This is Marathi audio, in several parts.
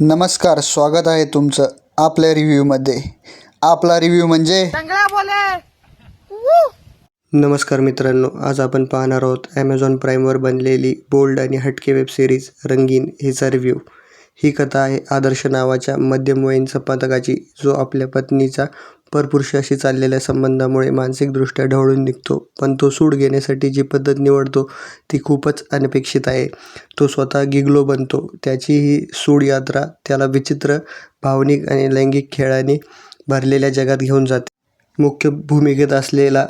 नमस्कार स्वागत आहे तुमचं आपल्या रिव्ह्यूमध्ये. आपला रिव्ह्यू म्हणजे? नमस्कार मित्रांनो आज आपण पाहणार आहोत ॲमेझॉन प्राईमवर बनलेली बोल्ड आणि हटके वेबसिरीज रंगीन हिचा रिव्ह्यू ही कथा आहे आदर्श नावाच्या मध्यमवयीन संपादकाची जो आपल्या पत्नीचा परपुरुषाशी चाललेल्या संबंधामुळे मानसिकदृष्ट्या ढवळून निघतो. पण तो सूड घेण्यासाठी जी पद्धत निवडतो ती खूपच अनपेक्षित आहे. तो स्वतः गिगलो बनतो. त्याची ही सूड यात्रा त्याला विचित्र भावनिक आणि लैंगिक खेळाने भरलेल्या जगात घेऊन जाते. मुख्य भूमिकेत असलेला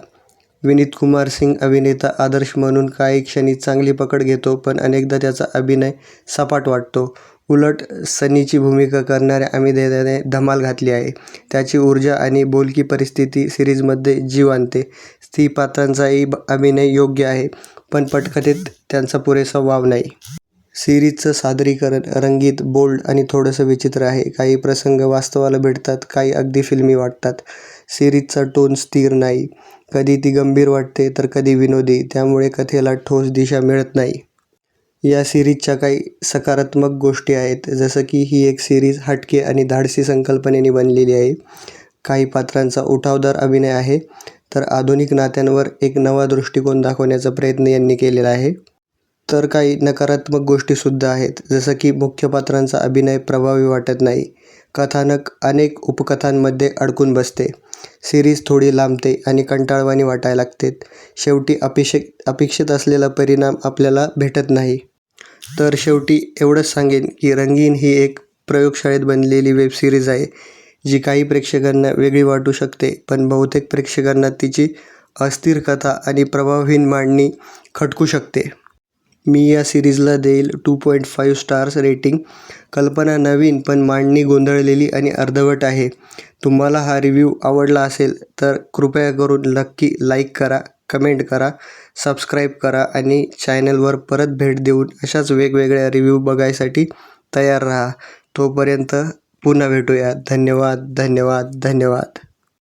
विनीत कुमार सिंग अभिनेता आदर्श म्हणून काही क्षणी चांगली पकड घेतो पण अनेकदा त्याचा अभिनय सपाट वाटतो. उलट सनीची भूमिका करणाऱ्या अमित दत्ताने धमाल घातली आहे. त्याची ऊर्जा आणि बोलकी परिस्थिती सिरीजमध्ये जीव आणते स्त्री पात्रांचाही अभिनय योग्य आहे पण पटकथेत त्यांचा पुरेसा वाव नाही. सिरीजचं सादरीकरण रंगीत बोल्ड आणि थोडंसं विचित्र आहे. काही प्रसंग वास्तवाला भेटतात काही अगदी फिल्मी वाटतात. सिरीजचा टोन स्थिर नाही. कधी ती गंभीर वाटते तर कधी विनोदी. त्यामुळे कथेला ठोस दिशा मिळत नाही. या सिरीजच्या काही सकारात्मक गोष्टी आहेत. जसं की ही एक सिरीज हटके आणि धाडसी संकल्पनेने बनलेली आहे. काही पात्रांचा उठावदार अभिनय आहे. तर आधुनिक नात्यांवर एक नवा दृष्टिकोन दाखवण्याचा प्रयत्न यांनी केलेला आहे. तर काही नकारात्मक गोष्टीसुद्धा आहेत. जसं की मुख्य पात्रांचा अभिनय प्रभावी वाटत नाही. कथानक अनेक उपकथांमध्ये अडकून बसते. सिरीज थोडी लांबते आणि कंटाळवाणी वाटायला लागते. शेवटी अपेक्षित अपेक्षित असलेला परिणाम आपल्याला भेटत नाही. तर शेवटी एवढंच सांगेन की रंगीन ही एक प्रयोगशाळेत बनलेली वेब सिरीज आहे जी काही प्रेक्षकांना वेगळी वाटू शकते. पण बहुतेक प्रेक्षकांना तिची अस्थिर कथा आणि प्रभावहीन मांडणी खटकू शकते. मी या सिरीजला देईल two point five stars rating कल्पना नवीन पण मांडणी गोंधळलेली आणि अर्धवट आहे. तुम्हाला हा रिव्ह्यू आवडला असेल तर कृपया करून नक्की लाईक करा. कमेंट करा सबस्क्राईब करा आणि चॅनलवर परत भेट देऊन अशाच वेगवेगळ्या रिव्ह्यू बघायसाठी तयार राहा. तोपर्यंत पुन्हा भेटूया. धन्यवाद धन्यवाद धन्यवाद.